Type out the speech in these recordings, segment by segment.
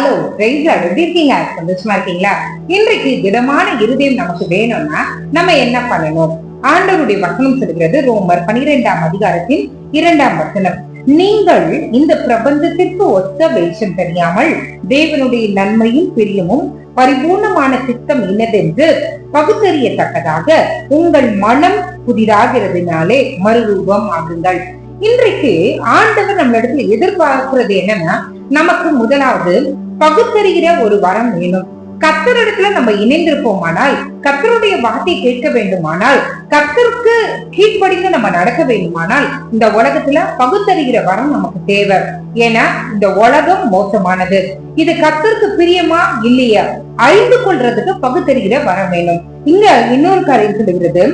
Hello price எப்படி இருக்கீங்க சந்தோஷமா இருக்கீங்களா? இன்றைக்கு திடமான இருதயம் நமக்கு வேணும்னா நம்ம என்ன பண்ணணும்? ஆண்டவருடைய வசனம் சொல்கிறது ரோமர் பனிரெண்டாம் அதிகாரத்தின் இரண்டாம் வசனம். நீங்கள் இந்த பிரபஞ்சத்திற்கு ஒத்த வேஷம் தெரியாமல் தேவனுடைய நன்மையும் பிரியமும் பரிபூர்ணமான சித்தம் என்னதென்று பகுத்தறியத்தக்கதாக உங்கள் மனம் புதிதாகிறதுனாலே மறுரூபம் ஆகுங்கள். இன்றைக்கு ஆண்டவர் நம்மளிடத்துல எதிர்பார்க்கிறது என்னன்னா நமக்கு முதலாவது பகுத்தறிகிற ஒரு வரம் வேணும். கத்தரிடத்துல நம்ம இணைந்திருப்போமானால் கத்தருடைய வார்த்தை கேட்க வேண்டுமானால் கத்தருக்கு கீழ்ப்படிந்து நம்ம நடக்க வேண்டுமானால் இந்த உலகத்துல பகுத்தறிகிற வரம் நமக்கு தேவை. ஏன்னா இந்த உலகம் மோசமானது. இது கத்தருக்கு பிரியமா இல்லையா? அறிந்து கொள்றதுக்கு பகுத்தறிகிற வரம் வேணும். இங்க இன்னொரு காரியம் சொல்லுகிறது.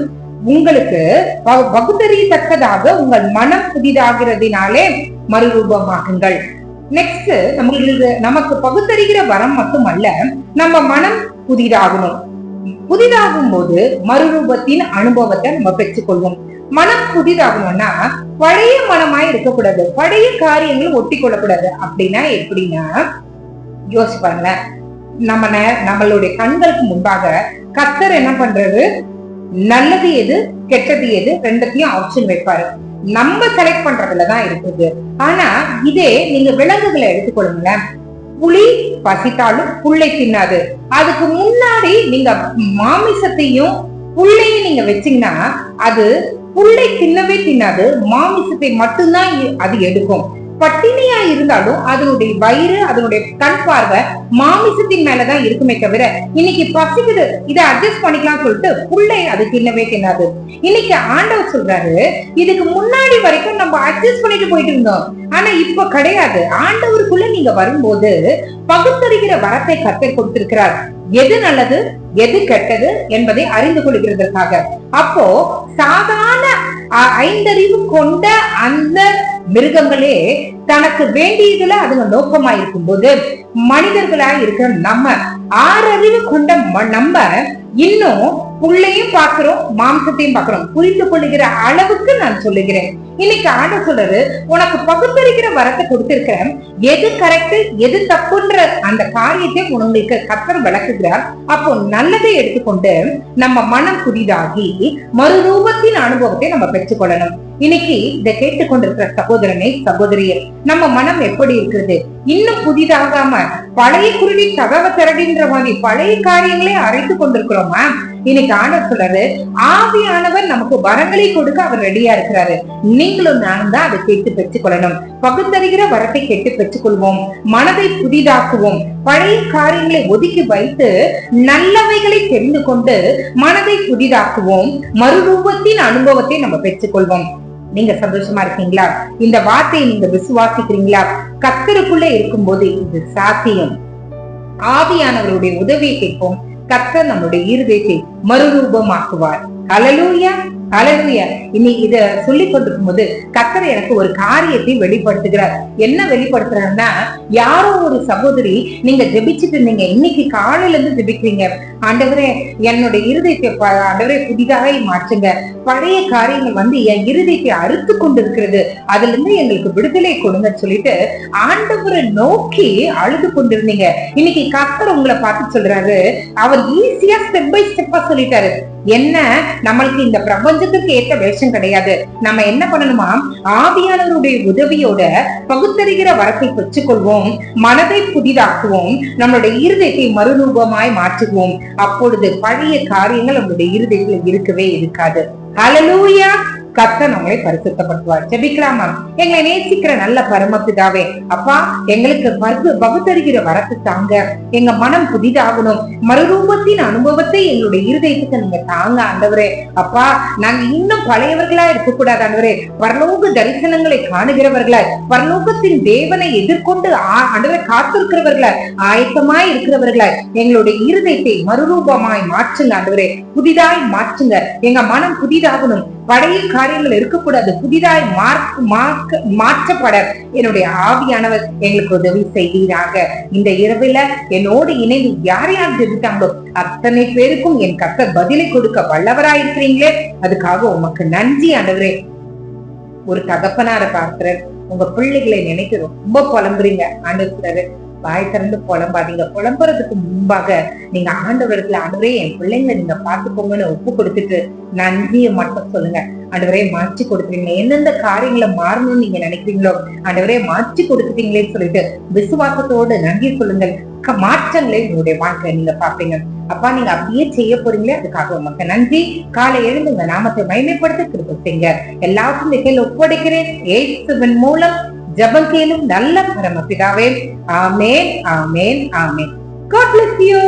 உங்களுக்கு பகுத்தறியத்தக்கதாக உங்கள் மனம் புதிதாகிறதினாலே மறுரூபமாகுங்கள் நெக்ஸ்ட் நம்மளுக்கு நமக்கு பகுத்தறிகிற வரம் மட்டுமல்ல நம்ம மனம் புதிதாகணும். புதிதாகும் போது மறுரூபத்தின் அனுபவத்தை நம்ம பெற்றுக்கொள்வோம். மனம் புதிதாகணும்னா பழைய மனமாய் இருக்கக்கூடாது. பழைய காரியங்கள் ஒட்டி கொள்ளக்கூடாது அப்படின்னா எப்படின்னா யோசிச்சு பாருங்களேன். நம்ம நம்மளுடைய கண்களுக்கு முன்பாக கத்தர் என்ன பண்றது நல்லது எது கெட்டது எது ரெண்டத்தையும் ஆப்ஷன் வைப்பாரு. நம்ம செலக்ட் பண்றதுல தான் இருக்குது. ஆனா இதே நீங்க விலங்குகளை எடுத்துக்கொள்ளுங்களேன். புலி பசித்தாலும் புல்லை தின்னாது. அதுக்கு முன்னாடி நீங்க மாமிசத்தையும் புல்லையும் நீங்க வச்சீங்கன்னா அது புல்லை தின்னவே தின்னாது. மாமிசத்தை மட்டும்தான் அது எடுக்கும். பட்டினியா இருந்தாலும் அதனுடைய வயிறு அதனுடைய கண் பார்வை மாமிசத்தின் மேலதான் இருக்குமே தவிர இன்னைக்கு பசிக்குது இதை அட்ஜஸ்ட் பண்ணிக்கலாம் சொல்லிட்டு புள்ளை அது தின்னவே தின்னாது. இன்னைக்கு ஆண்டவர் சொல்றாரு இதுக்கு முன்னாடி வரைக்கும் நம்ம அட்ஜஸ்ட் பண்ணிட்டு போயிட்டு இருந்தோம். ஆனா இப்ப கிடையாது. ஆண்டவருக்குள்ள நீங்க வரும்போது பகுத்தறிகிற வரத்தை கத்தர் கொடுத்திருக்கிறார். எது நல்லது எது கெட்டது என்பதை அறிந்து கொள்கிறதற்காக. அப்போ சாதாரண ஐந்தறிவு கொண்ட அந்த மிருகங்களே தனக்கு வேண்டியதுல அதுங்க நோக்கமா இருக்கும் போது மனிதர்களா இருக்கிற நம்ம ஆறறிவு கொண்ட நம்ம இன்னும் புள்ளையும் பாக்குறோம் மாம்சத்தையும் பாக்குறோம். புரிந்து கொள்ளுகிற அளவுக்கு நான் சொல்லுகிறேன். இன்னைக்கு ஆண்ட சொல்றது உனக்கு பகுத்தறிகிற வரத்தை கொடுத்திருக்கிறேன். எது கரெக்ட் எது தப்புன்ற அந்த காரியத்தை உங்களுக்கு கத்தர் விளக்குகிறார். அப்போ நல்லதை எடுத்துக்கொண்டு நம்ம மனம் புதிதாகி மறுரூபத்தின் அனுபவத்தை நம்ம பெற்றுக்கொள்ளணும். இன்னைக்கு இதை கேட்டுக்கொண்டிருக்கிற சகோதரனை சகோதரியே நம்ம மனம் எப்படி இருக்கிறது இன்னும் புதிதாகாம பழைய குருவி தகவ திரடின்ற மாதிரி பழைய காரியங்களே அரைத்து கொண்டிருக்கிறோமா? இன்னைக்கு ஆனர் சொல்றாரு ஆவியானவர் நமக்கு வரங்களை கொடுக்க அவர் ரெடியா இருக்கிறாரு. நீங்களும் நானும் தான் அதை கேட்டு பெற்றுக் கொள்ளணும் பகுத்தறிகிற வரத்தை கேட்டு பெற்றுக் கொள்வோம் மனதை புதிதாக்குவோம். பழைய காரியங்களை ஒதுக்கி வைத்து நல்லவைகளை தெரிந்து கொண்டு மனதை புதிதாக்குவோம். மறுரூபத்தின் அனுபவத்தை நம்ம பெற்றுக்கொள்வோம். நீங்க சந்தோஷமா இருக்கீங்களா? இந்த வார்த்தையை நீங்க விசுவாசிக்கிறீங்களா? கத்தருக்குள்ள இருக்கும்போது இது சாத்தியம். ஆவியானவருடைய உதவியை கேட்போம். கத்தர் நம்முடைய இருதயத்தை மறுரூபமாக்குவார். ஹalleluya ஹalleluya இனி இத சொல்லி கொண்டிருக்கும் போது கத்தர் எனக்கு ஒரு காரியத்தை வெளிப்படுத்துகிறார். என்ன வெளிப்படுத்துறாருன்னா யாரோ ஒரு சகோதரி நீங்க ஜெபிச்சுட்டு இருந்தீங்க. இன்னைக்கு காலையில இருந்து ஜெபிக்கிறீங்க. ஆண்டவரே என்னுடைய இருதயத்தை ப- ஆண்டவரே புதிதாக மாற்றுங்க. பழைய காரியங்கள் வந்து என் இருதயத்தை அறுத்து கொண்டு இருக்கிறது அதுல இருந்து எங்களுக்கு விடுதலை கொடுங்க சொல்லிட்டு ஆண்டவரை நோக்கி அழுது கொண்டிருந்தீங்க. இன்னைக்கு கத்தர் உங்களை பார்த்து சொல்றாரு. அவர் ஈஸியா ஸ்டெப் பை ஸ்டெப்பா சொல்லிட்டாரு. என்ன? நம்மளுக்கு இந்த பிரபஞ்சத்துக்கு ஏற்ற வேஷம் கிடையாது. நம்ம என்ன பண்ணணுமா? ஆவியானவருடைய உதவியோட பகுத்தறிகிற வரத்தை பெற்றுக்கொள்வோம். மனதை புதிதாக்குவோம். நம்மளுடைய இருதயத்தை மறுரூபமாய் மாற்றுவோம். அப்பொழுது பழைய காரியங்கள் நம்மளுடைய இருதயத்துல இருக்கவே இருக்காது. அலலூயா கர்த்தர் உங்களை பரிசுத்தப்படுத்துவார். ஜெபிக்கலாமா? எங்களை நேசிக்கிற நல்ல பரமபிதாவே அப்பா எங்களுக்கு பகு பகுத்தறிகிற வரத்து தாங்க. எங்க மனம் புதிதாகணும். மறுரூபத்தின் அனுபவத்தை எங்களுடைய இருதயத்துக்கு நீங்க தாங்க ஆண்டவரே. அப்பா நாங்க இன்னும் பழையவர்களா இருக்கக்கூடாது ஆண்டவரே. பரலோக தரிசனங்களை காணுகிறவர்களா பரலோகத்தின் தேவனை எதிர்கொண்டு ஆண்டவரை காத்திருக்கிறவர்களா ஆயத்தமாய் இருக்கிறவர்களா எங்களுடைய இருதயத்தை மறுரூபமாய் மாற்றுங்க ஆண்டவரே. புதிதாய் மாற்றுங்க. எங்க மனம் புதிதாகணும். பழைய காரியங்கள் இருக்கக்கூடாது புதிதாய் மார்க் மார்க்க மாற்றப்பட என்னுடைய ஆவியானவர் எங்களுக்கு உதவி செய்வீராக. இந்த இரவுல என்னோடு இணைந்து யார் யார் ஜெபித்தாங்களோ அத்தனை பேருக்கும் என் கத்த பதிலை கொடுக்க வல்லவராயிருக்கிறீங்களே. அதுக்காக உமக்கு நன்றி ஆண்டவரே. ஒரு தகப்பனார பார்க்கிறேன் உங்க பிள்ளைகளை நினைத்து ரொம்ப புலம்புறீங்க ஆண்டவர் வாய் திறந்து புலம்பாதீங்க புலம்புறதுக்கு முன்பாக நீங்க ஆண்டவரத்துல ஆண்டவரே என் பிள்ளைங்களை நீங்க பாத்துக்கோங்கன்னு ஒப்பு கொடுத்துட்டு நன்றியை மட்டும் சொல்லுங்க. ஆண்டவரே மாற்றி கொடுத்துருங்க எந்தெந்த காரியங்களை மாறணும்னு நீங்க நினைக்கிறீங்களோ ஆண்டவரே மாற்றி கொடுத்துட்டீங்களேன்னு சொல்லிட்டு விசுவாசத்தோடு நன்றி சொல்லுங்கள். மாற்றங்களை உங்களுடைய வாழ்க்கை நீங்க பாப்பீங்க அப்பா நீங்க அப்படியே செய்ய போறீங்களே அதுக்காக உமக்கு நன்றி. காலை எழுந்து உங்க நாமத்தை மயமைப்படுத்த திருப்ப செய்யுங்க. எல்லாருக்கும் இந்த ஒப்படைக்கிறேன். ஏசுவின் மூலம் ஜபம் கேளும் நல்ல பரமபிதாவே. ஆமேன் ஆமேன் ஆமேன். God bless you.